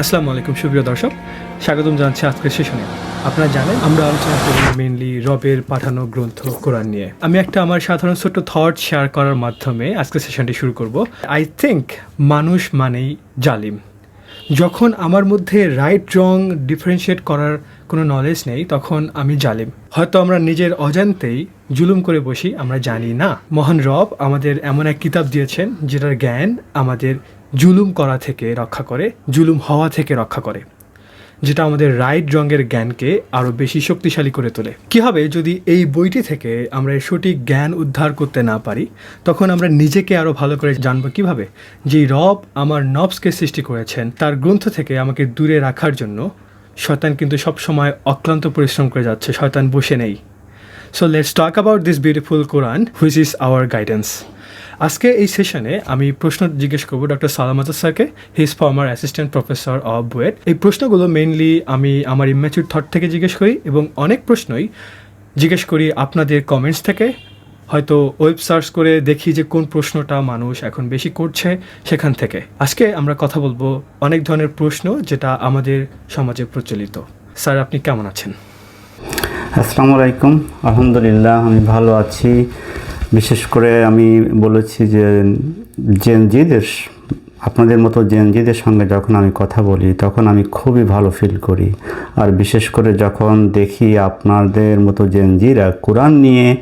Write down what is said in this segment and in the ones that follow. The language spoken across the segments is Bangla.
আসসালামু আলাইকুম, সুপ্রিয় দর্শক। স্বাগতম জানাচ্ছি আজকের সেশনে। আপনারা জানেন, আমরা আলোচনা করি মেনলি রবের পাঠানো গ্রন্থ, কোরআন নিয়ে। আমি একটা আমার সাধারণ ছোট্ট থট শেয়ার করার মাধ্যমে আজকের সেশনটি শুরু করব। আই থিঙ্ক মানুষ মানেই জালিম। যখন আমার মধ্যে রাইট রং ডিফারেন্সিয়েট করার কোনো নলেজ নেই, তখন আমি জালিম। হয়তো আমরা নিজের অজান্তেই জুলুম করে বসি, আমরা জানি না। মহান রব আমাদের এমন এক কিতাব দিয়েছেন, যেটার জ্ঞান আমাদের জুলুম করা থেকে রক্ষা করে, জুলুম হওয়া থেকে রক্ষা করে, যেটা আমাদের রাইট রঙের জ্ঞানকে আরও বেশি শক্তিশালী করে তোলে। কী হবে যদি এই বইটি থেকে আমরা সঠিক জ্ঞান উদ্ধার করতে না পারি, তখন আমরা নিজেকে আরও ভালো করে জানব কীভাবে যেই রব আমার নবসকে সৃষ্টি করেছেন, তার গ্রন্থ থেকে আমাকে দূরে রাখার জন্য শয়তান কিন্তু সবসময় অক্লান্ত পরিশ্রম করে যাচ্ছে, শয়তান বসে নেই। So let's talk about this beautiful Quran which is our guidance আজকে এই সেশনে আমি প্রশ্ন জিজ্ঞেস করব ডক্টর সালাম সালামাত স্যারকে his former assistant professor of BUET এই প্রশ্নগুলো মেইনলি আমি আমার ইম্যাচুর থট থেকে জিজ্ঞেস করি এবং অনেক প্রশ্নই জিজ্ঞেস করি আপনাদের কমেন্টস থেকে। হয়তো ওয়েব সার্চ করে দেখি যে কোন প্রশ্নটা মানুষ এখন বেশি করছে সেখান থেকে। আজকে আমরা কথা বলব অনেক ধরনের প্রশ্ন যেটা আমাদের সমাজে প্রচলিত। স্যার, আপনি কেমন আছেন? আসসালামু আলাইকুম। আলহামদুলিল্লাহ, আমি ভালো আছি। বিশেষ করে আমি বলেছি যে জেনজিদের আপনাদের মতো জেনজিদের সঙ্গে যখন আমি কথা বলি, তখন আমি খুবই ভালো ফিল করি। আর বিশেষ করে যখন দেখি আপনাদের মতো জেনজিরা কোরআন নিয়ে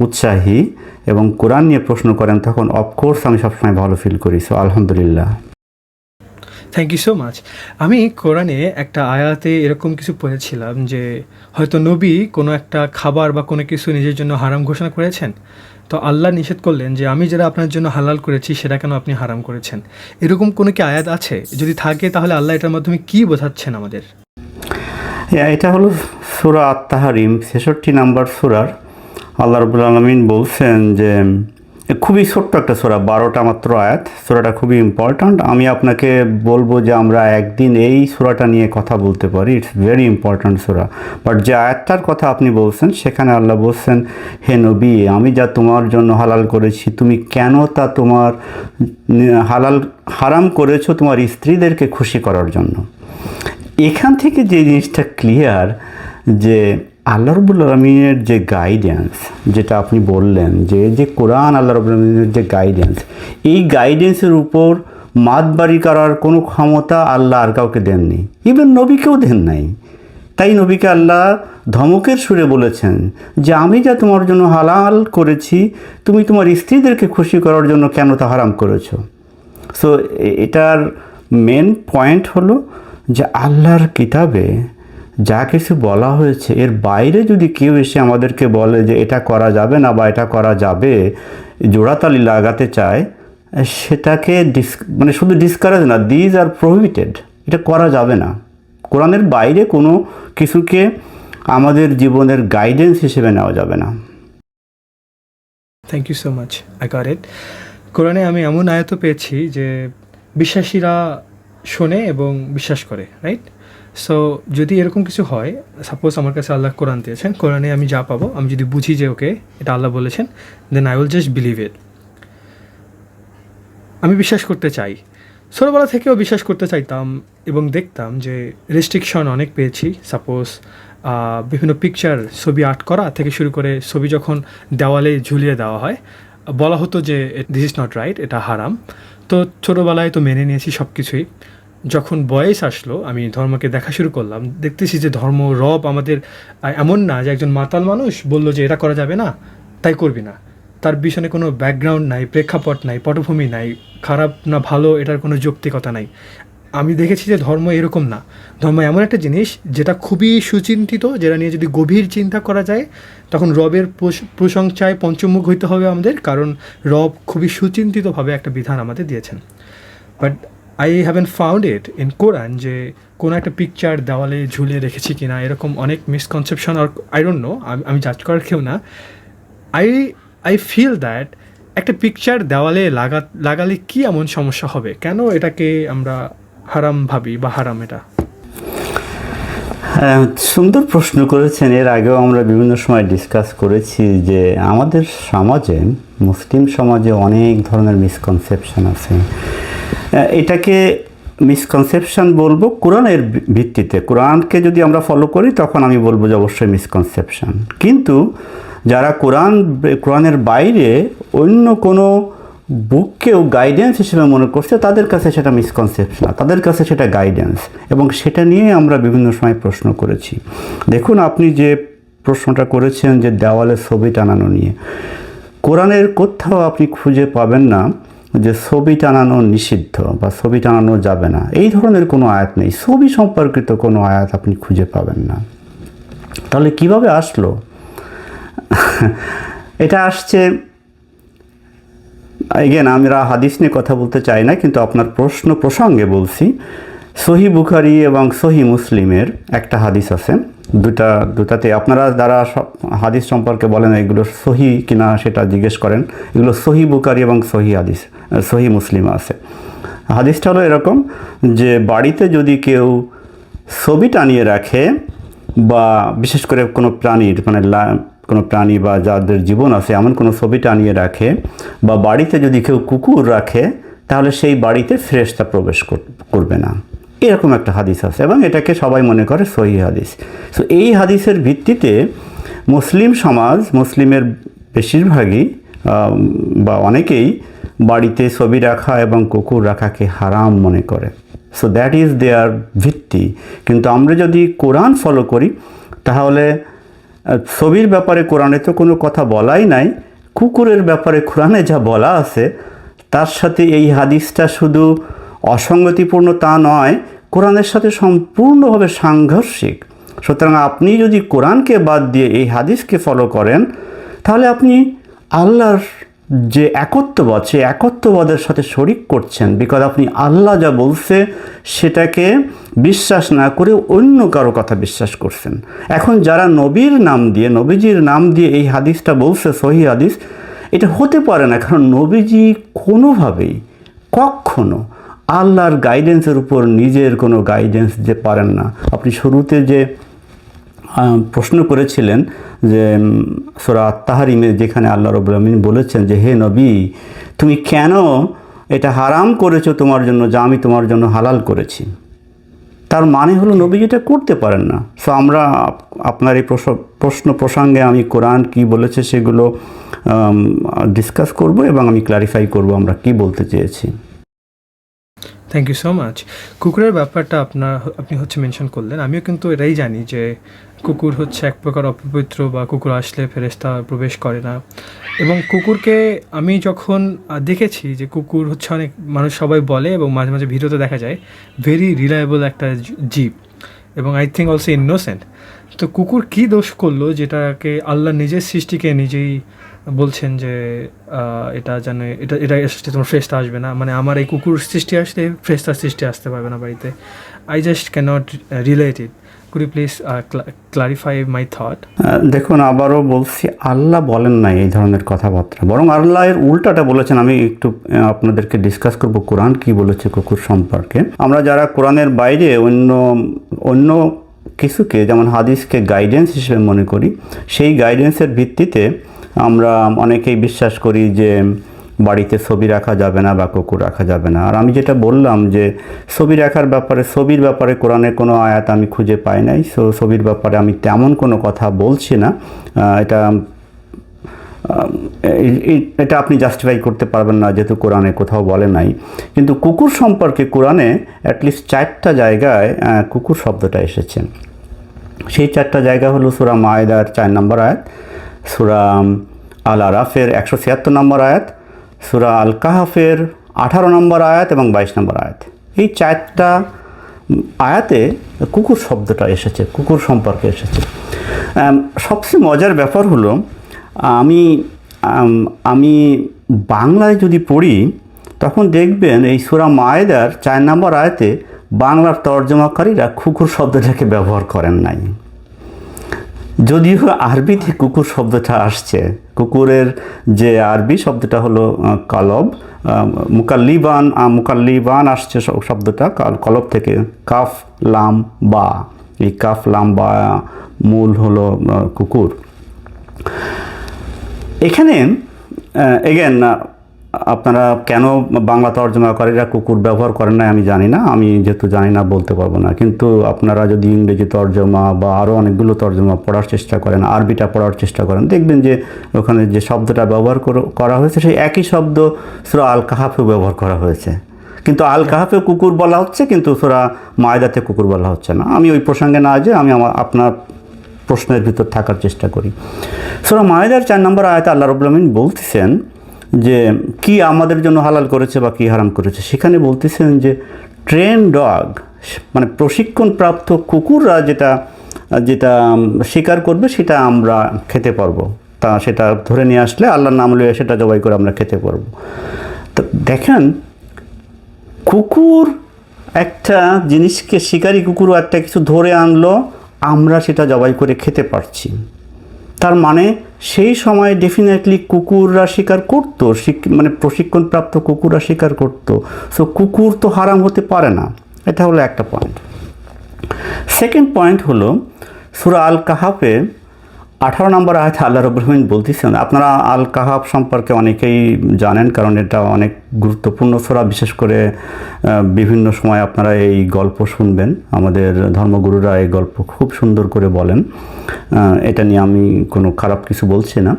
উৎসাহী এবং কোরআন নিয়ে প্রশ্ন করেন, তখন অফকোর্স আমি সবসময় ভালো ফিল করি। সো আলহামদুলিল্লাহ। থ্যাংক ইউ সো মাচ আমি কোরআনে একটা আয়াতে এরকম কিছু পড়েছিলাম যে, হয়তো নবী কোনো একটা খাবার বা কোনো কিছু নিজের জন্য হারাম ঘোষণা করেছেন? তো আল্লাহ নিষেধ করলেন যে আমি যেটা আপনার জন্য হালাল করেছি, সেটা কেন আপনি হারাম করেছেন? এরকম কোনো কি আয়াত আছে? যদি থাকে, তাহলে আল্লাহ এটার মাধ্যমে কি বোঝাচ্ছেন আমাদের? এটা হলো সুরা আত্মাহারিম ছেষট্টি নাম্বার সুরার। আল্লাহ রবুল আলমিন বলছেন যে খুবই ছোট্ট একটা সোরা, বারোটা মাত্র আয়াত। সোরাটা খুবই ইম্পর্ট্যান্ট আমি আপনাকে বলব যে আমরা একদিন এই সোরাটা নিয়ে কথা বলতে পারি। ইটস ভেরি ইম্পর্ট্যান্ট সোরা। বাট যে আয়াতটার কথা আপনি বলছেন, সেখানে আল্লাহ বলছেন, হে নবী, আমি যা তোমার জন্য হালাল করেছি, তুমি কেন তা তোমার হালাল, হারাম করেছ তোমার স্ত্রীদেরকে খুশি করার জন্য? এখান থেকে যে জিনিসটা ক্লিয়ার যে আল্লাহ রবুল আলমিনের যে গাইডেন্স যেটা আপনি বললেন যে যে কোরআন আল্লাহ রবুল আলমিনের যে গাইডেন্স এই গাইডেন্সের উপর মাতবাড়ি করার কোনো ক্ষমতা আল্লাহ আর কাউকে দেননি। ইভেন নবীকেও দেন নাই। তাই নবীকে আল্লাহ ধমকের সুরে বলেছেন যে, আমি যা তোমার জন্য হালাল করেছি, তুমি তোমার স্ত্রীদেরকে খুশি করার জন্য কেন তা হারাম করেছ? সো এটার মেন পয়েন্ট হলো যে, আল্লাহর কিতাবে যা কিছু বলা হয়েছে, এর বাইরে যদি কেউ এসে আমাদেরকে বলে যে এটা করা যাবে না বা এটা করা যাবে, জোড়াতালি লাগাতে চায়, সেটাকে ডিস মানে শুধু ডিসকারেজ না দিজ আর প্রহিবিটেড এটা করা যাবে না। কোরআনের বাইরে কোনো কিছুকে আমাদের জীবনের গাইডেন্স হিসেবে নেওয়া যাবে না। Thank you so much I got it কোরআনে আমি এমন আয়ত পেয়েছি যে, বিশ্বাসীরা শোনে এবং বিশ্বাস করে রাইট সো যদি এরকম কিছু হয় সাপোজ আমার কাছে আল্লাহ কোরআন দিয়েছেন, কোরআনে আমি যা পাবো, আমি যদি বুঝি যে ওকে এটা আল্লাহ বলেছেন then I will just believe it আমি বিশ্বাস করতে চাই। ছোটোবেলা থেকেও বিশ্বাস করতে চাইতাম এবং দেখতাম যে রেস্ট্রিকশন অনেক পেয়েছি। সাপোজ বিভিন্ন পিকচার ছবি আর্ট করা থেকে শুরু করে ছবি যখন দেওয়ালে ঝুলিয়ে দেওয়া হয়, বলা হতো যে দিস ইজ নট রাইট এটা হারাম। তো ছোটোবেলায় তো মেনে নিয়েছি সব কিছুই যখন বয়স আসলো, আমি ধর্মকে দেখা শুরু করলাম। দেখতেছি যে ধর্ম, রব আমাদের এমন না যে একজন মাতাল মানুষ বলল যে এটা করা যাবে না, তাই করবি না। তার পিছনে কোনো ব্যাকগ্রাউন্ড নাই, প্রেক্ষাপট নাই, পটভূমি নাই, খারাপ না ভালো এটার কোনো যৌক্তিকতা নাই। আমি দেখেছি যে ধর্ম এরকম না। ধর্ম এমন একটা জিনিস যেটা খুবই সুচিন্তিত, যেটা নিয়ে যদি গভীর চিন্তা করা যায়, তখন রবের প্রশ- প্রশংসায় পঞ্চমুখ হইতে হবে আমাদের, কারণ রব খুবই সুচিন্তিতভাবে একটা বিধান আমাদের দিয়েছেন। But I haven't found it in Quran যে কোনো একটা পিকচার দেওয়ালে ঝুলিয়ে রেখেছি কিনা এরকম অনেক মিসকনসেপশন আর আই ডোন্ট নো আমি জাজ করার কেউ না। আই আই ফিল দ্যাট একটা পিকচার দেওয়ালে লাগা লাগালে কি এমন সমস্যা হবে? কেন এটাকে আমরা হারাম ভাবি বা হারাম এটা? হ্যাঁ, সুন্দর প্রশ্ন করেছেন। এর আগেও আমরা বিভিন্ন সময় ডিসকাস করেছি যে আমাদের সমাজে মুসলিম সমাজে অনেক ধরনের মিসকনসেপশন আছে। এটাকে মিসকনসেপশন বলব কোরআনের ভিত্তিতে। কোরআনকে যদি আমরা ফলো করি, তখন আমি বলব যে অবশ্যই মিসকনসেপশন কিন্তু যারা কোরআন, কোরআনের বাইরে অন্য কোনো বুককেও গাইডেন্স হিসেবে মনে করছে, তাদের কাছে সেটা মিসকনসেপশন তাদের কাছে সেটা গাইডেন্স এবং সেটা নিয়ে আমরা বিভিন্ন সময় প্রশ্ন করেছি। দেখুন, আপনি যে প্রশ্নটা করেছেন যে দেওয়ালে ছবি টানানো নিয়ে, কোরআনের কোথাও আপনি খুঁজে পাবেন না। যে ছবি টানানো নিষিদ্ধ বা ছবি টানানো যাবে না। এই ধরনের কোনো আয়াত নেই। ছবি সম্পর্কিত কোনো আয়াত আপনি খুঁজে পাবেন না। তাহলে কীভাবে আসলো? এটা আসছে এগেন আমরা হাদিস নিয়ে কথা বলতে চাই না, কিন্তু আপনার প্রশ্ন প্রসঙ্গে বলছি। সহি বুখারি এবং সহি মুসলিমের একটা হাদিস আছে। দুটা, দুটাতে আপনারা যারা হাদিস সম্পর্কে বলেন, এগুলো সহি কিনা সেটা জিজ্ঞেস করেন। এগুলো সহি বুখারি এবং সহি হাদিস। সহি মুসলিম আছে। হাদিসটা হলো এরকম যে বাড়িতে যদি কেউ ছবি টানিয়ে রাখে বা বিশেষ করে কোনো প্রাণীর মানে কোনো প্রাণী বা যাদের জীবন আছে, এমন কোনো ছবি টানিয়ে রাখে বা বাড়িতে যদি কেউ কুকুর রাখে, তাহলে সেই বাড়িতে ফ্রেশতা প্রবেশ কর- করবে না। এরকম একটা হাদিস আছে এবং এটাকে সবাই মনে করে সহি হাদিস। তো এই হাদিসের ভিত্তিতে মুসলিম সমাজ, মুসলিমের বেশিরভাগই বা অনেকেই বাড়িতে ছবি রাখা এবং কুকুর রাখাকে হারাম মনে করে। সো দ্যাট ইজ দেয়ার ভিত্তি। কিন্তু আমরা যদি কোরআন ফলো করি, তাহলে ছবির ব্যাপারে কোরআনে তো কোনো কথা বলাই নাই, কুকুরের ব্যাপারে কোরআনে যা বলা আছে, তার সাথে এই হাদিসটা শুধু অসঙ্গতিপূর্ণ তা নয়, কোরআনের সাথে সম্পূর্ণভাবে সাংঘর্ষিক। সুতরাং আপনি যদি কোরআনকে বাদ দিয়ে এই হাদিসকে ফলো করেন, তাহলে আপনি আল্লাহর যে একত্ববাদ সেই একত্ববাদের সাথে শরিক করছেন বিকজ আপনি আল্লাহ যা বলছে সেটাকে বিশ্বাস না করে অন্য কারও কথা বিশ্বাস করছেন। এখন যারা নবীর নাম দিয়ে, নবীজির নাম দিয়ে এই হাদিসটা বলছে, সহি হাদিস, এটা হতে পারে না কারণ নবীজি কোনোভাবেই, কখনো আল্লাহর গাইডেন্সের উপর নিজের কোনো গাইডেন্স দিতে পারেন না। আপনি শুরুতে যে প্রশ্ন করেছিলেন যে সোরা আত্মাহারিমে যেখানে আল্লাহ রবুল বলেছেন যে, হে নবী, তুমি কেন এটা হারাম করেছ তোমার জন্য যা আমি তোমার জন্য হালাল করেছি? তার মানে হলো, নবী যেটা করতে পারেন না। সো আমরা আপনার এই প্রশ্ন প্রসঙ্গে আমি কোরআন কি বলেছে সেগুলো ডিসকাস করব এবং আমি ক্লারিফাই করব আমরা কি বলতে চেয়েছি। থ্যাংক ইউ সো মাচ কুকুরের ব্যাপারটা আপনার আপনি হচ্ছে মেনশন করলেন। আমিও কিন্তু এটাই জানি যে কুকুর হচ্ছে এক প্রকার অপবিত্র বা কুকুর আসলে ফেরেস্তা প্রবেশ করে না। এবং কুকুরকে আমি যখন দেখেছি যে কুকুর হচ্ছে অনেক, মানুষ সবাই বলে এবং মাঝে মাঝে ভিডিওতে দেখা যায় ভেরি রিলায়েবল একটা জীব এবং আই থিঙ্ক অলসো ইনোসেন্ট তো কুকুর কি দোষ করল যেটাকে আল্লাহ নিজের সৃষ্টিকে নিজেই বলছেন যে এটা জানে এটা এটা এসছে তোমার ফ্রেশটা আসবে না। মানে আমার এই কুকুর সৃষ্টি আসলে ফ্রেশটা সৃষ্টি আসতে পারবে না বাড়িতে। I just cannot relate it could you please clarify my thought দেখুন, আবারও বলছি, আল্লাহ বলেন না এই ধরনের কথাবার্তা। বরং আল্লাহ এর উল্টাটা বলেছেন, আমি একটু আপনাদেরকে ডিসকাস করব কোরআন কি বলেছে কুকুর সম্পর্কে। আমরা যারা কোরআনের বাইরে অন্য অন্য কিছুকে, যেমন হাদিসকে গাইডেন্স হিসেবে মনে করি, সেই গাইডেন্সের ভিত্তিতে আমরা অনেকেই বিশ্বাস করি যে বাড়িতে ছবি রাখা যাবে না বা কুকুর রাখা যাবে না। আর আমি যেটা বললাম যে ছবি রাখার ব্যাপারে, ছবির ব্যাপারে কোরআনের কোনো আয়াত আমি খুঁজে পাই নাই। সো ছবির ব্যাপারে আমি তেমন কোনো কথা বলছি না। এটা এটা আপনি জাস্টিফাই করতে পারবেন না যেহেতু কোরআনে কোথাও বলে নাই। কিন্তু কুকুর সম্পর্কে কোরআনে অ্যাটলিস্ট চারটা জায়গায় কুকুর শব্দটা এসেছে। সেই চারটা জায়গা হলো সুরা মায়দার চার নম্বর আয়াত। সুরা আল আরাফের একশো ছিয়াত্তর নম্বর আয়াত, সুরা আল কাহাফের আঠারো নম্বর আয়াত এবং বাইশ নম্বর আয়াত। এই চারটা আয়াতে কুকুর শব্দটা এসেছে, কুকুর সম্পর্কে এসেছে। সবচেয়ে মজার ব্যাপার হলো, আমি আমি বাংলায় যদি পড়ি, তখন দেখবেন এই সুরা মায়েদার চার নম্বর আয়াতে বাংলার তর্জমাকারীরা কুকুর শব্দটাকে ব্যবহার করেন নাই। যদিও আরবিতে কুকুর শব্দটা আসছে, কুকুরের যে আরবি শব্দটা হলো কলব মুকাল্লিবান মুকাল্লিবান আসছে শব্দটা, কাল- কলব থেকে, কাফ, লাম, বা, এই কাফ, লাম, বা, মূল হলো কুকুর। এখানে এগেন আপনারা কেন বাংলা তর্জমা তর্জমাকারীরা কুকুর ব্যবহার করেন না আমি জানি না। আমি যেহেতু জানি না, বলতে পারব না। কিন্তু আপনারা যদি ইংরেজি তর্জমা বা আরও অনেকগুলো তর্জমা পড়ার চেষ্টা করেন, আরবিটা পড়ার চেষ্টা করেন, দেখবেন যে ওখানে যে শব্দটা ব্যবহার কর- করা হয়েছে, সেই একই শব্দ সুরা আল কাহাফেও ব্যবহার করা হয়েছে। কিন্তু আল কাহাফে কুকুর বলা হচ্ছে, কিন্তু সুরা মায়দাতে কুকুর বলা হচ্ছে না। আমি ওই প্রসঙ্গে না যে আমি আমার, আপনার প্রশ্নের ভিতর থাকার চেষ্টা করি। সুরা মায়েদার চার নম্বর আয়তে আল্লাহ রবুল্লামিন বলতেছেন যে কি আমাদের জন্য হালাল করেছে বা কি হারাম করেছে, সেখানে বলতেছেন যে ট্রেন ডগ মানে প্রশিক্ষণপ্রাপ্ত কুকুররা যেটা যেটা শিকার করবে সেটা আমরা খেতে পারব। তা সেটা ধরে নিয়ে আসলে আল্লাহর নাম লইয়া সেটা জবাই করে আমরা খেতে পারব। তো দেখেন, কুকুর একটা জিনিসকে, শিকারি কুকুরও একটা কিছু ধরে আনলো, আমরা সেটা জবাই করে খেতে পারছি। তার মানে সেই সময়ে ডেফিনেটলি কুকুররা শিকার করতো মানে প্রশিক্ষণপ্রাপ্ত কুকুররা শিকার করতো। সো কুকুর তো হারাম হতে পারে না। এটা হলো একটা পয়েন্ট সেকেন্ড পয়েন্ট হলো, সুরা আল কাহাফে আঠারো নম্বর আয়াত আল্লাহ রবীন্দ্র বলতেছেন, আপনারা আল কাহাব সম্পর্কে অনেকেই জানেন, কারণ এটা অনেক গুরুত্বপূর্ণ সোরা, বিশেষ করে বিভিন্ন সময় আপনারা এই গল্প শুনবেন। আমাদের ধর্মগুরুরা এই গল্প খুব সুন্দর করে বলেন। এটা নিয়ে আমি কোনো খারাপ কিছু বলছি না।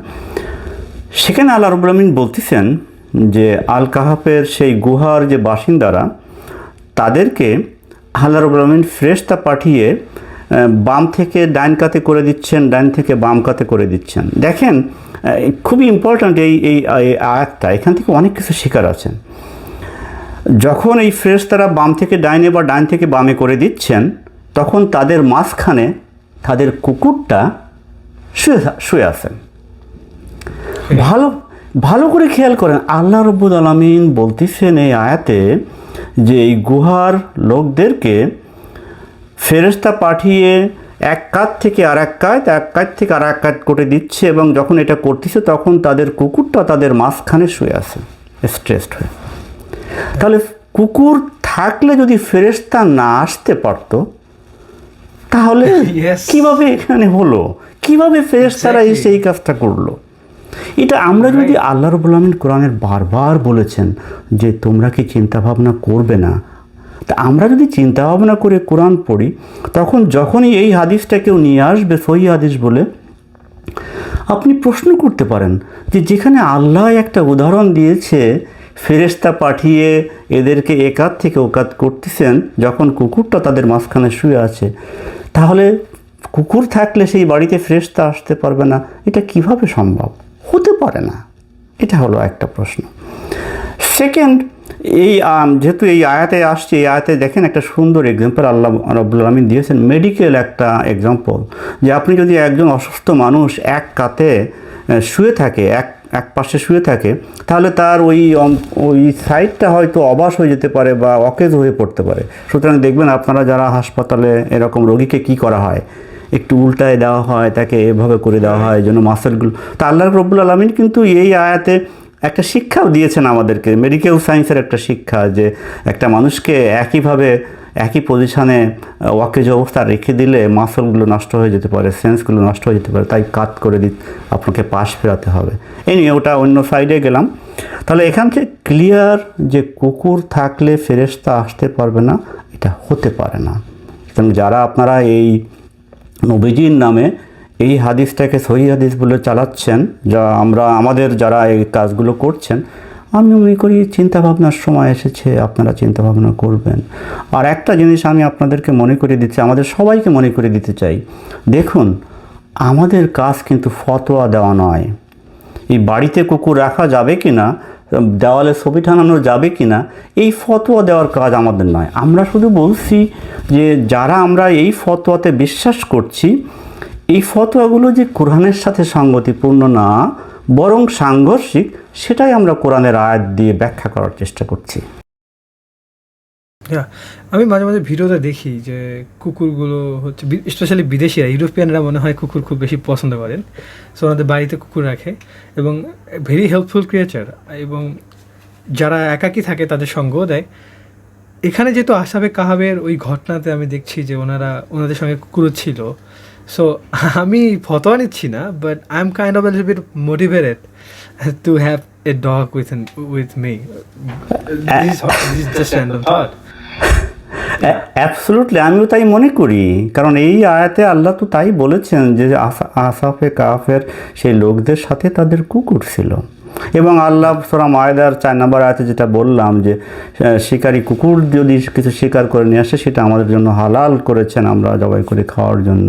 সেখানে আল্লাহ রবুল্লামিন বলতেছেন যে আল কাহাফের সেই গুহার যে বাসিন্দারা, তাদেরকে আল্লাহ রবুল্লামিন ফ্রেশতা পাঠিয়ে বাম থেকে ডাইন কাতে করে দিচ্ছেন ডাইন থেকে বাম কাতে করে দিচ্ছেন। দেখেন খুবই ইম্পর্ট্যান্ট এই এই এই আয়াতটা। এখান থেকে অনেক কিছু শেখার আছেন যখন এই ফ্রেশ তারা বাম থেকে ডাইনে বা ডাইন থেকে বামে করে দিচ্ছেন, তখন তাদের মাঝখানে তাদের কুকুরটা শুয়ে শুয়ে আছেন ভালো ভালো করে খেয়াল করেন। আল্লাহ রব্বুল আলমিন বলতেছেন এই আয়াতে যে এই গুহার লোকদেরকে ফেরেস্তা পাঠিয়ে এক কাত থেকে আর এক কাত এক কাত থেকে আর এক কাত করে দিচ্ছে এবং যখন এটা করতেছে তখন তাদের কুকুরটা তাদের মাঝখানে শুয়ে আছে স্ট্রেসড হয়ে তাহলে কুকুর থাকলে যদি ফেরেস্তা না আসতে পারতো তাহলে. কীভাবে এখানে হলো কীভাবে ফেরেস্তারা. এসে এই কাজটা করল এটা আমরা যদি আল্লাহ রবুল আলমিন কোরআনের বারবার বলেছেন যে তোমরা কি চিন্তা ভাবনা করবে না তা আমরা যদি চিন্তা ভাবনা করে কোরআন পড়ি, তখন যখনই এই হাদিসটা কেউ নিয়ে আসবে, সহি হাদিস বলে, আপনি প্রশ্ন করতে পারেন যে যেখানে আল্লাহ একটা উদাহরণ দিয়েছে ফেরেস্তা পাঠিয়ে এদেরকে একাত থেকে ওকাত করতেছেন, যখন কুকুরটা তাদের মাঝখানে শুয়ে আছে, তাহলে কুকুর থাকলে সেই বাড়িতে ফেরেস্তা আসতে পারবে না। এটা কীভাবে সম্ভব? হতে পারে না। এটা হলো একটা প্রশ্ন। সেকেন্ড এই যেহেতু এই আয়াতে আসছে, এই আয়াতে দেখেন একটা সুন্দর এক্সাম্পল আল্লাহ রব্বুল আলমিন দিয়েছেন। মেডিকেল একটা এক্সাম্পল যে আপনি যদি একজন অসুস্থ মানুষ এক কাতে শুয়ে থাকে, এক এক পাশে শুয়ে থাকে, তাহলে তার ওই ওই সাইডটা হয়তো অবাস হয়ে যেতে পারে বা অকেজ হয়ে পড়তে পারে। সুতরাং দেখবেন আপনারা যারা হাসপাতালে এরকম রোগীকে কি করা হয়, একটু উল্টায় দেওয়া হয়, তাকে এভাবে করে দেওয়া হয় যেন মাসেলগুলো তা আল্লাহ রব্বুল আলমিন কিন্তু এই আয়াতে একটা শিক্ষাও দিয়েছেন আমাদেরকে। মেডিকেল সায়েন্সের একটা শিক্ষা যে একটা মানুষকে একইভাবে, একই পজিশানে ওয়াকেজ অবস্থা রেখে দিলে মাসলগুলো নষ্ট হয়ে যেতে পারে সেন্সগুলো নষ্ট হয়ে যেতে পারে, তাই কাত করে দি আপনাকে পাশ ফেরাতে হবে। এই নিয়ে ওটা অন্য সাইডে গেলাম। তাহলে এখান থেকে ক্লিয়ার যে কুকুর থাকলে ফেরেশতা আসতে পারবে না, এটা হতে পারে না। যারা আপনারা এই নবীজির নামে এই হাদিসটাকে সহি হাদিস বলে চালাচ্ছেন, যা আমরা, আমাদের যারা এই কাজগুলো করছেন, আমি মনে করি চিন্তাভাবনার সময় এসেছে, আপনারা চিন্তাভাবনা করবেন। আর একটা জিনিস আমি আপনাদেরকে মনে করে দিচ্ছি, আমাদের সবাইকে মনে করে দিতে চাই। দেখুন, আমাদের কাজ কিন্তু ফতোয়া দেওয়া নয়। এই বাড়িতে কুকুর রাখা যাবে কি না দেওয়ালে ছবি টানানো যাবে কি না এই ফতোয়া দেওয়ার কাজ আমাদের নয়। আমরা শুধু বলছি যে, যারা আমরা এই ফতোয়াতে বিশ্বাস করছি এই ফতোয়াগুলো যে কোরআনের সাথে সঙ্গতিপূর্ণ না, বরং সাংঘর্ষিক, সেটাই আমরা কোরআনের আয়াত দিয়ে ব্যাখ্যা করার চেষ্টা করছি। আমি মাঝে মাঝে ভিডিওতে দেখি যে কুকুরগুলো হচ্ছে স্পেশালি বিদেশিরা, ইউরোপিয়ানরা মনে হয় কুকুর খুব বেশি পছন্দ করেন। সো ওনাদের বাড়িতে কুকুর রাখে এবং ভেরি হেল্পফুল ক্রিয়েচার এবং যারা একাকী থাকে তাদের সঙ্গও দেয়। এখানে যেহেতু আসাবে কাহাবের ওই ঘটনাতে আমি দেখছি যে ওনারা, ওনাদের সঙ্গে কুকুরও ছিল সো আমি ফতোয়া নিচ্ছি না but I am kind of bit motivated to have a dog with with me this This just random thought. Absolutely আমিও তাই মনে করি। কারণ এই আয়াতে আল্লাহ তো তাই বলেছেন যে আসা- আসাফে কাফের সেই লোকদের সাথে তাদের কুকুর ছিল। এবং আল্লাহ সোরা আয়দার চার নাম্বার আয়তে যেটা বললাম যে শিকারী কুকুর যদি কিছু শিকার করে নিয়ে আসে, সেটা আমাদের জন্য হালাল করেছেন আমরা জবাই করে খাওয়ার জন্য।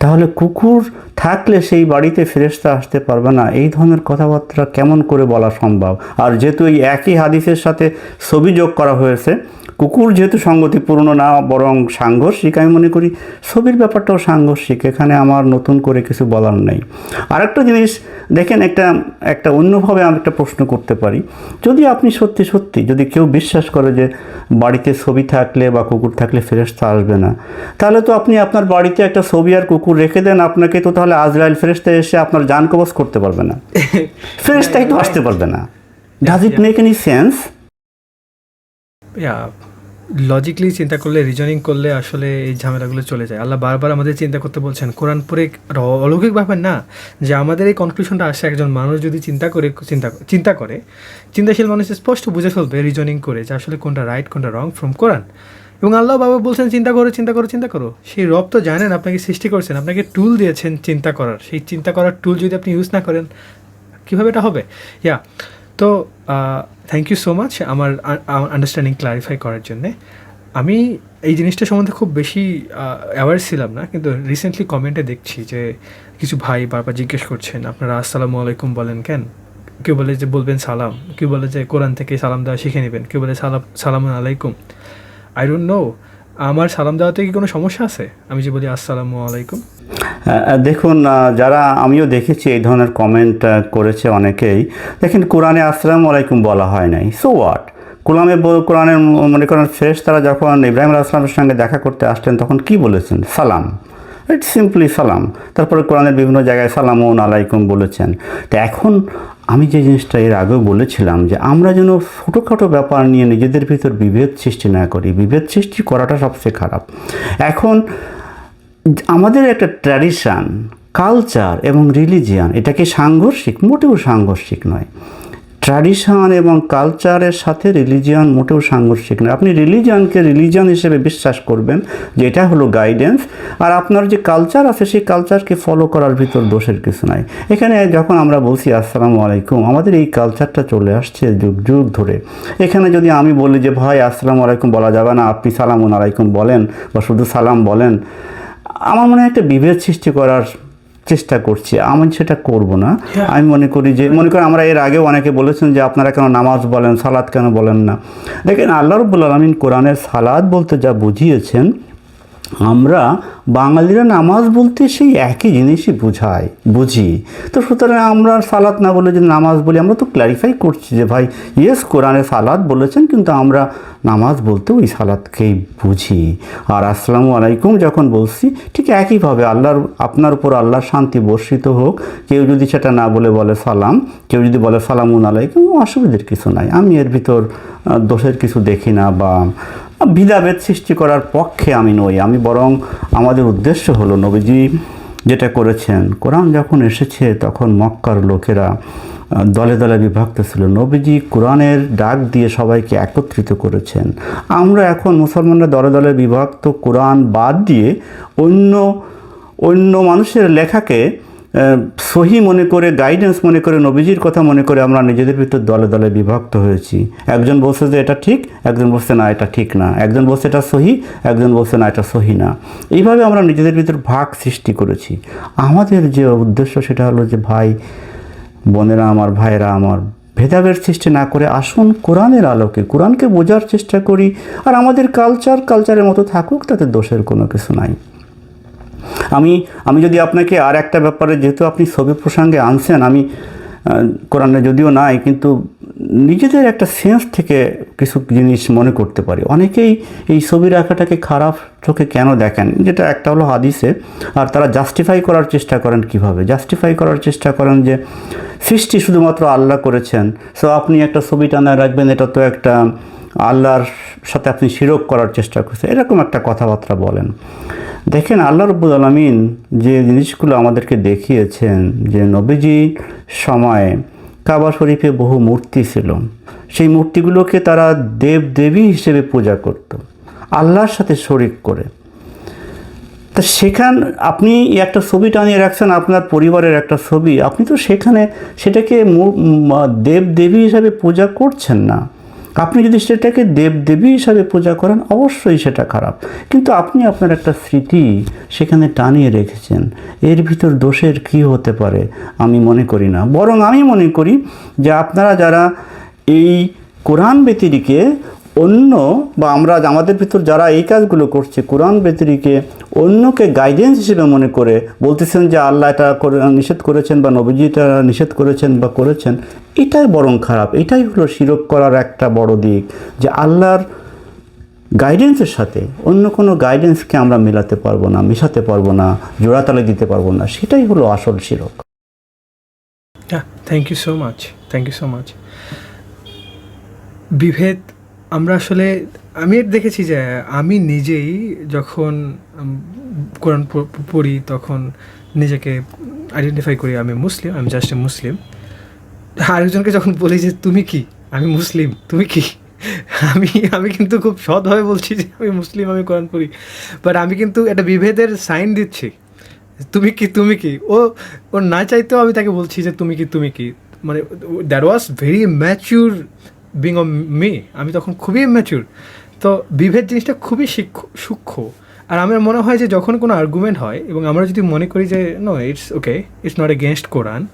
তাহলে কুকুর থাকলে সেই বাড়িতে ফেরেস্তা আসতে পারবে না। এই ধরনের কথাবার্তা কেমন করে বলা সম্ভব? আর যেহেতু এই একই হাদিসের সাথে ছবি যোগ করা হয়েছে কুকুর যেহেতু সঙ্গতিপূর্ণ না বরং সাংঘর্ষিক আমি মনে করি ছবির ব্যাপারটাও সাংঘর্ষিক এখানে আমার নতুন করে কিছু বলার নেই। আরেকটা জিনিস দেখেন একটা একটা অন্যভাবে আমি একটা প্রশ্ন করতে পারি। যদি আপনি সত্যি সত্যি যদি কেউ বিশ্বাস করে যে বাড়িতে ছবি থাকলে বা কুকুর থাকলে ফেরেস্তা আসবে না তাহলে তো আপনি আপনার বাড়িতে একটা ছবি আর কুকুর রেখে দেন আপনাকে তো তাহলে আজরাইল ফেরেস্তা এসে আপনার যান কবচ করতে পারবে না। ফেরেস্তাই তো আসতে পারবে না। Does it make any sense Yeah, logically চিন্তা করলে রিজনিং করলে আসলে এই ঝামেলাগুলো চলে যায়। আল্লাহ বারবার আমাদের চিন্তা করতে বলছেন, কোরআন পরে অলৌকিক ব্যাপার না। যে আমাদের এই কনক্লুশনটা আসে, একজন মানুষ যদি চিন্তা করে, চিন্তা চিন্তা করে, চিন্তাশীল মানুষ স্পষ্ট বুঝে ফেলবে রিজনিং করে যে আসলে কোনটা রাইট কোনটা রং ফ্রম কোরআন। এবং আল্লাহ বাবা বলছেন, চিন্তা করো চিন্তা করো চিন্তা করো। সেই রব তো জানেন, আপনাকে সৃষ্টি করছেন, আপনাকে টুল দিয়েছেন চিন্তা করার। সেই চিন্তা করার টুল যদি আপনি ইউজ না করেন, কীভাবে এটা হবে? ইয়া তো থ্যাংক ইউ সো মাচ আমার আন্ডারস্ট্যান্ডিং ক্লারিফাই করার জন্যে। আমি এই জিনিসটা সম্বন্ধে খুব বেশি অ্যাওয়ার ছিলাম না, কিন্তু রিসেন্টলি কমেন্টে দেখছি যে কিছু ভাই বারবার জিজ্ঞেস করছেন, আপনারা আসসালামু আলাইকুম বলেন কেন? কেউ বলে যে, বলবেন সালাম। কেউ বলে যে, কোরআন থেকে সালাম দেওয়া শিখে নেবেন। কেউ বলে সালাম সালাম আলাইকুম। আই ডোন্ট নো আমার সালাম দেওয়াতে কি কোনো সমস্যা আছে? আমি যে বলি, আসসালামু আলাইকুম। দেখুন যারা আমিও দেখেছি এই ধরনের কমেন্ট করেছে অনেকেই। দেখেন, কোরআনে আসসালামু আলাইকুম বলা হয় নাই। সো হোয়াট কোলামে কোরআনের, মনে করেন ফ্রেশ তারা যখন ইব্রাহিম আসলামের সঙ্গে দেখা করতে আসতেন তখন কি বলেছেন? সালাম। ইটস সিম্পলি সালাম। তারপরে কোরআনের বিভিন্ন জায়গায় সালামুন আলাইকুম বলেছেন। তো এখন আমি যে জিনিসটা এর আগেও বলেছিলাম যে আমরা যেন ছোটোখাটো ব্যাপার নিয়ে নিজেদের ভিতর বিভেদ সৃষ্টি না করি। বিভেদ সৃষ্টি করাটা সবচেয়ে খারাপ। এখন আমাদের একটা ট্র্যাডিশান কালচার এবং রিলিজিয়ান এটা কি সাংঘর্ষিক, মোটেও সাংঘর্ষিক নয়। ট্র্যাডিশন এবং কালচারের সাথে রিলিজিয়ান মোটেও সাংঘর্ষিক নয়। আপনি রিলিজিয়ানকে রিলিজিয়ান হিসেবে বিশ্বাস করবেন যে এটা হলো গাইডেন্স। আর আপনার যে কালচার আছে, সেই কালচারকে ফলো করার ভিতর দোষের কিছু নাই। এখানে যখন আমরা বলছি, আসসালামু আলাইকুম আমাদের এই কালচারটা চলে আসছে যুগ যুগ ধরে। এখানে যদি আমি বলি যে, ভাই, আসসালামু আলাইকুম বলা যাবে না। আপনি সালামুন আলাইকুম বলেন বা শুধু সালাম বলেন। আমার মনে হয় একটা বিভেদ সৃষ্টি করার চেষ্টা করছি আমি সেটা করব না। আমি মনে করি যে মনে করি আমরা এর আগে অনেকে বলেছেন যে আপনারা কেন নামাজ বলেন সালাদ কেন বলেন না? দেখেন আল্লাহ রবুল্লা আলমিন কোরআনের সালাদ বলতে যা বুঝিয়েছেন আমরা বাঙালিরা নামাজ বলতে সেই একই জিনিসই বুঝাই, বুঝি। তো সুতরাং আমরা সালাত না বলে যে নামাজ বলি, আমরা তো ক্ল্যারিফাই করছি যে ভাই ইয়েস কোরআনে সালাদ বলেছেন, কিন্তু আমরা নামাজ বলতে ওই সালাদকেই বুঝি। আর আসসালামু আলাইকুম যখন বলছি, ঠিক একইভাবে আল্লাহর, আপনার উপর আল্লাহর শান্তি বর্ষিত হোক, কেউ যদি সেটা না বলে বলে সালাম, কেউ যদি বলে সালামুন আলাইকুম, অসুবিধার কিছু নাই। আমি এর ভিতর দোষের কিছু দেখি না বা ভিদাভেদ সৃষ্টি করার পক্ষে আমি নই। আমি বরং আমাদের উদ্দেশ্য হলো নবীজি যেটা করেছেন, কোরআন যখন এসেছে তখন মক্কার লোকেরা দলে দলে বিভক্ত ছিল। নবীজি কোরআনের ডাক দিয়ে সবাইকে একত্রিত করেছেন। আমরা এখন মুসলমানরা দলে দলে বিভক্ত কোরআন বাদ দিয়ে অন্য অন্য মানুষের লেখাকে সহি মনে করে গাইডেন্স মনে করে, নবীজির কথা মনে করে আমরা নিজেদের ভিতর দলে দলে বিভক্ত হয়েছি। একজন বলছে যে এটা ঠিক, একজন বলছে না, এটা ঠিক না। একজন বলছে এটা সহি, একজন বলছে না, এটা সহি না। এইভাবে আমরা নিজেদের ভিতর ভাগ সৃষ্টি করেছি। আমাদের যে উদ্দেশ্য সেটা হলো যে, ভাই, বোনেরা আমার, ভাইয়েরা আমার, ভেদাভেদ সৃষ্টি না করে আসুন কোরআনের আলোকে, কোরআনকে বোঝার চেষ্টা করি। আর আমাদের কালচার কালচারের মতো থাকুক, তাতে দোষের কোনো কিছু নাই। আমি আমি যদি আপনাকে আর একটা ব্যাপারে, যেহেতু আপনি ছবি প্রসঙ্গে আনছেন, আমি কোরআনে যদিও নাই, কিন্তু নিজেদের একটা সেন্স থেকে কিছু জিনিস মনে করতে পারি। অনেকেই এই ছবি রাখাটাকে খারাপ চোখে কেন দেখেন? যেটা একটা হলো হাদিসে, আর তারা জাস্টিফাই করার চেষ্টা করেন কীভাবে? জাস্টিফাই করার চেষ্টা করেন যে, সৃষ্টি শুধুমাত্র আল্লাহ করেছেন। সো আপনি একটা ছবি টানায় রাখবেন, এটা তো একটা আল্লাহর সাথে আপনি শিরক করার চেষ্টা করছেন। এরকম একটা কথাবার্তা বলেন। দেখেন আল্লাহ রব্বুল আলমিন যে জিনিসগুলো আমাদেরকে দেখিয়েছেন, যে নবীজি সময়ে কাবা শরীফে বহু মূর্তি ছিল। সেই মূর্তিগুলোকে তারা দেব দেবী হিসেবে পূজা করত, আল্লাহর সাথে শরিক করে। তা সেখান আপনি একটা ছবি টানিয়ে রাখছেন, আপনার পরিবারের একটা ছবি, আপনি তো সেখানে সেটাকে দেব দেবী হিসাবে পূজা করছেন না। আপনি যদি সেটাকে দেব দেবী হিসাবে পূজা করেন, অবশ্যই সেটা খারাপ। কিন্তু আপনি আপনার একটা স্মৃতি সেখানে টানিয়ে রেখেছেন। এর ভিতর দোষের কি হতে পারে, আমি মনে করি না। বরং আমি মনে করি যে আপনারা যারা এই কোরআন ব্যতিরিকে অন্য বা আমরা আমাদের ভিতর যারা এই কাজগুলো করছে, কোরআন ব্যতিরিকে অন্যকে গাইডেন্স হিসেবে মনে করে বলতেছেন যে আল্লাহ এটা নিষেধ করেছেন বা নবীজি এটা নিষেধ করেছেন বা করেছেন, এটাই বরং খারাপ। এটাই হলো শিরক করার একটা বড় দিক যে আল্লাহর গাইডেন্সের সাথে অন্য কোনো গাইডেন্সকে আমরা মেলাতে পারব না, মেশাতে পারব না, জোড়াতালে দিতে পারব না, সেটাই হলো আসল শিরক। Thank you so much thank you so much বিভেদ আমরা আসলে, আমি দেখেছি যে আমি নিজেই যখন কোরআন পড়ি তখন নিজেকে আইডেন্টিফাই করি আমি মুসলিম, আমি জাস্ট এ মুসলিম। আরেকজনকে যখন বলি যে, তুমি কি? আমি মুসলিম, তুমি কি? আমি আমি কিন্তু খুব সৎভাবে বলছি যে, আমি মুসলিম, আমি কোরআন পড়ি। বাট আমি কিন্তু একটা বিভেদের সাইন দিচ্ছি। তুমি কি তুমি কি? ও ও না চাইতেও আমি তাকে বলছি যে, তুমি কি তুমি কি? মানে that was very mature being uh me আমি তখন খুবই ম্যাচিউর তো বিভেদ জিনিসটা খুবই সূক্ষ্ম। আর আমার মনে হয় যে যখন কোনো আর্গুমেন্ট হয় এবং আমরা যদি মনে করি যে no it's okay it's not against Quran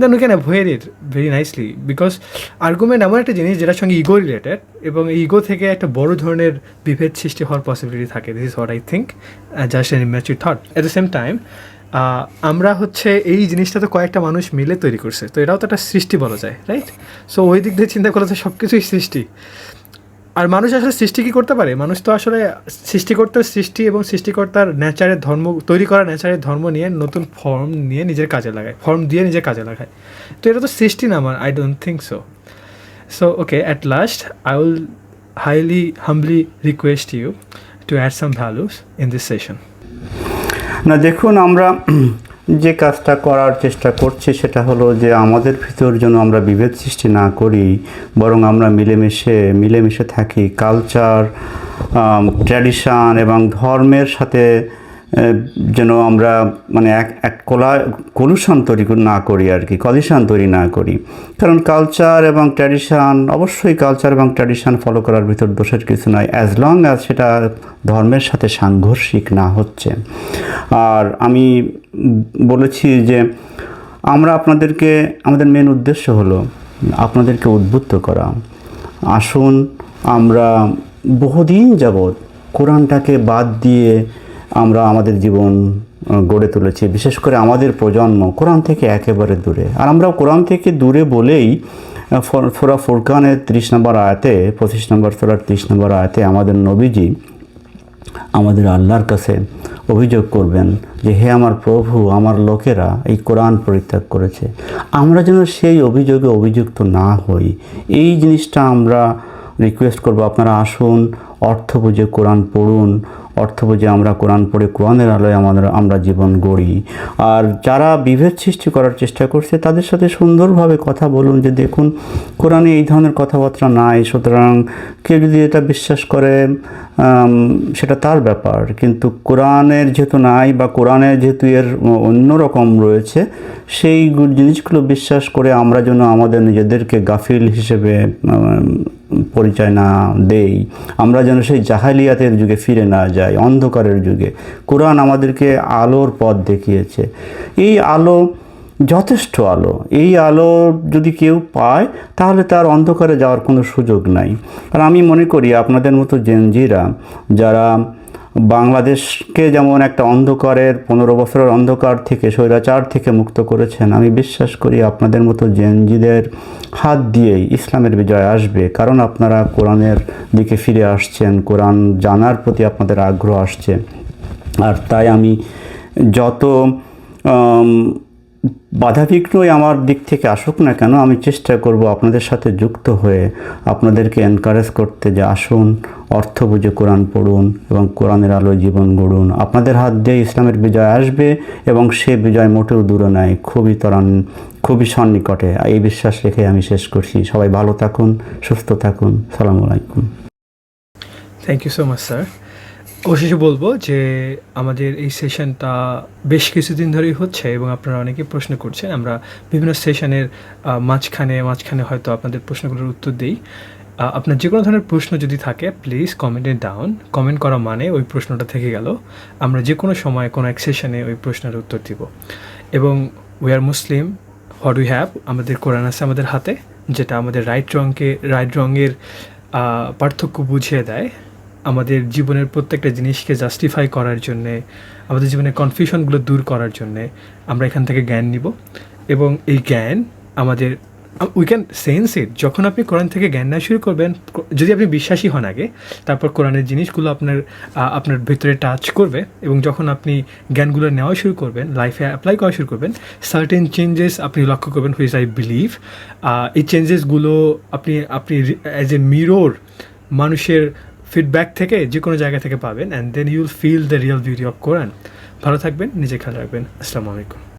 then we can avoid it very nicely because argument এমন একটা জিনিস যেটার সঙ্গে ইগো রিলেটেড এবং ইগো থেকে একটা বড় ধরনের বিভেদ সৃষ্টি হওয়ার পসিবিলিটি থাকে। This is what I think just an immature thought at the same time আমরা হচ্ছে এই জিনিসটা তো কয়েকটা মানুষ মিলে তৈরি করছে। তো এটাও তো একটা সৃষ্টি বলা যায় রাইট সো ওই দিক দিয়ে চিন্তা করলে তো সব কিছুই সৃষ্টি। আর মানুষ আসলে সৃষ্টি কি করতে পারে? মানুষ তো আসলে সৃষ্টিকর্তার সৃষ্টি এবং সৃষ্টিকর্তার ন্যাচারের ধর্ম, তৈরি করা ন্যাচারের ধর্ম নিয়ে নতুন ফর্ম নিয়ে নিজের কাজে লাগায় ফর্ম দিয়ে নিজের কাজে লাগায়। তো এটা তো সৃষ্টি না আমার I don't think so so okay at last I will highly humbly request you to add some values in this session না, দেখুন, আমরা যে কাজটা করার চেষ্টা করছি সেটা হলো যে আমাদের ভিতর যেন আমরা বিভেদ সৃষ্টি না করি, বরং আমরা মিলেমিশে মিলেমিশে থাকি। কালচার ট্র্যাডিশান এবং ধর্মের সাথে যেন আমরা মানে এক এক কোলা কলুষণ তৈরি না করি আর কি কলিশন তৈরি না করি। কারণ কালচার এবং ট্র্যাডিশান অবশ্যই কালচার এবং ট্র্যাডিশন ফলো করার ভিতর দোষের কিছু নয় অ্যাজ লং অ্যাজ সেটা ধর্মের সাথে সাংঘর্ষিক না হচ্ছে। আর আমি বলেছি যে আমরা আপনাদেরকে, আমাদের মেন উদ্দেশ্য হলো আপনাদেরকে উদ্বুদ্ধ করা। আসুন আমরা বহুদিন যাবৎ কোরআনটাকে বাদ দিয়ে আমরা আমাদের জীবন গড়ে তুলেছি। বিশেষ করে আমাদের প্রজন্ম কোরআন থেকে একেবারে দূরে। আর আমরা কোরআন থেকে দূরে বলেই ফোরা ফুরকানের ত্রিশ নম্বর আয়াতে, পঁচিশ নম্বর সোরার ত্রিশ নম্বর আয়াতে আমাদের নবীজি আমাদের আল্লাহর কাছে অভিযোগ করবেন যে, হে আমার প্রভু, আমার লোকেরা এই কোরআন পরিত্যাগ করেছে। আমরা যেন সেই অভিযোগে অভিযুক্ত না হই। এই জিনিসটা আমরা রিকোয়েস্ট করব। আপনারা আসুন, অর্থ বুঝে কোরআন পড়ুন অর্থ বুঝে আমরা কোরআন পড়ে কোরআনের আলোয় আমাদের, আমরা জীবন গড়ি। আর যারা বিভেদ সৃষ্টি করার চেষ্টা করছে, তাদের সাথে সুন্দরভাবে কথা বলুন যে দেখুন, কোরআনে এই ধরনের কথাবার্তা নাই, সুতরাং কেউ যদি এটা বিশ্বাস করে সেটা তার ব্যাপার। কিন্তু কোরআনের যেহেতু নাই বা কোরআনের যেহেতু এর অন্যরকম রয়েছে, সেই জিনিসগুলো বিশ্বাস করে আমরা যেন আমাদের নিজেদেরকে গাফিল হিসেবে পরিচয় না দেই। আমরা যেন সেই জাহালিয়াতের যুগে ফিরে না যাই। অন্ধকারের যুগে। কোরআন আমাদেরকে আলোর পথ দেখিয়েছে। এই আলো যথেষ্ট আলো। এই আলো যদি কেউ পায়, তাহলে তার অন্ধকারে যাওয়ার কোনো সুযোগ নাই। আর আমি মনে করি আপনাদের মতো জেনজিরা যারা বাংলাদেশকে যেমন একটা অন্ধকারের, পনেরো বছরের অন্ধকার থেকে, স্বৈরাচার থেকে মুক্ত করেছেন, আমি বিশ্বাস করি আপনাদের মতো জেনজিদের হাত দিয়েই ইসলামের বিজয় আসবে। কারণ আপনারা কোরআনের দিকে ফিরে আসছেন, কোরআন জানার প্রতি আপনাদের আগ্রহ আসছে। আর তাই আমি যত বাধাবিঘ্নই আমার দিক থেকে আসুক না কেন, আমি চেষ্টা করব আপনাদের সাথে যুক্ত হয়ে আপনাদেরকে এনকারেজ করতে যে আসুন, অর্থ বুঝে কোরআন পড়ুন এবং কোরআনের আলোয় জীবন গড়ুন। আপনাদের হাত দিয়ে ইসলামের বিজয় আসবে এবং সে বিজয় মোটেও দূরে নয় খুবই তরান খুবই সন্নিকটে। এই বিশ্বাস রেখে আমি শেষ করছি। সবাই ভালো থাকুন, সুস্থ থাকুন। সালামু আলাইকুম। Thank you so much sir অবশেষে বলব যে আমাদের এই সেশনটা বেশ কিছুদিন ধরেই হচ্ছে এবং আপনারা অনেকে প্রশ্ন করছেন। আমরা বিভিন্ন সেশনের মাঝখানে মাঝখানে হয়তো আপনাদের প্রশ্নগুলোর উত্তর দিই। আপনার যে কোনো ধরনের প্রশ্ন যদি থাকে প্লিজ কমেন্টে ডাউন কমেন্ট করা মানে ওই প্রশ্নটা থেকে গেল। আমরা যে কোনো সময় কোনো এক সেশনে ওই প্রশ্নের উত্তর দিব। এবং we are Muslim what we have আমাদের কোরআন আছে আমাদের হাতে, যেটা আমাদের রাইট রঙকে রাইট রঙের পার্থক্য বুঝিয়ে দেয়। আমাদের জীবনের প্রত্যেকটা জিনিসকে জাস্টিফাই করার জন্যে, আমাদের জীবনের কনফিউশনগুলো দূর করার জন্যে আমরা এখান থেকে জ্ঞান নিব। এবং এই জ্ঞান আমাদের উই ক্যান সেন্স ইট যখন আপনি কোরআন থেকে জ্ঞান নেওয়া শুরু করবেন, যদি আপনি বিশ্বাসী হন আগে, তারপর কোরআনের জিনিসগুলো আপনার আপনার ভেতরে টাচ করবে এবং যখন আপনি জ্ঞানগুলো নেওয়া শুরু করবেন লাইফে অ্যাপ্লাই করা শুরু করবেন সার্টেন চেঞ্জেস আপনি লক্ষ্য করবেন হুইজ আই বিলিভ এই চেঞ্জেসগুলো আপনি আপনি অ্যাজ এ মিরোর মানুষের ফিডব্যাক থেকে যে কোনো জায়গা থেকে পাবেন and then you'll feel the real beauty of Quran ভালো থাকবেন, নিজে খেয়াল রাখবেন। আসসালামু আলাইকুম।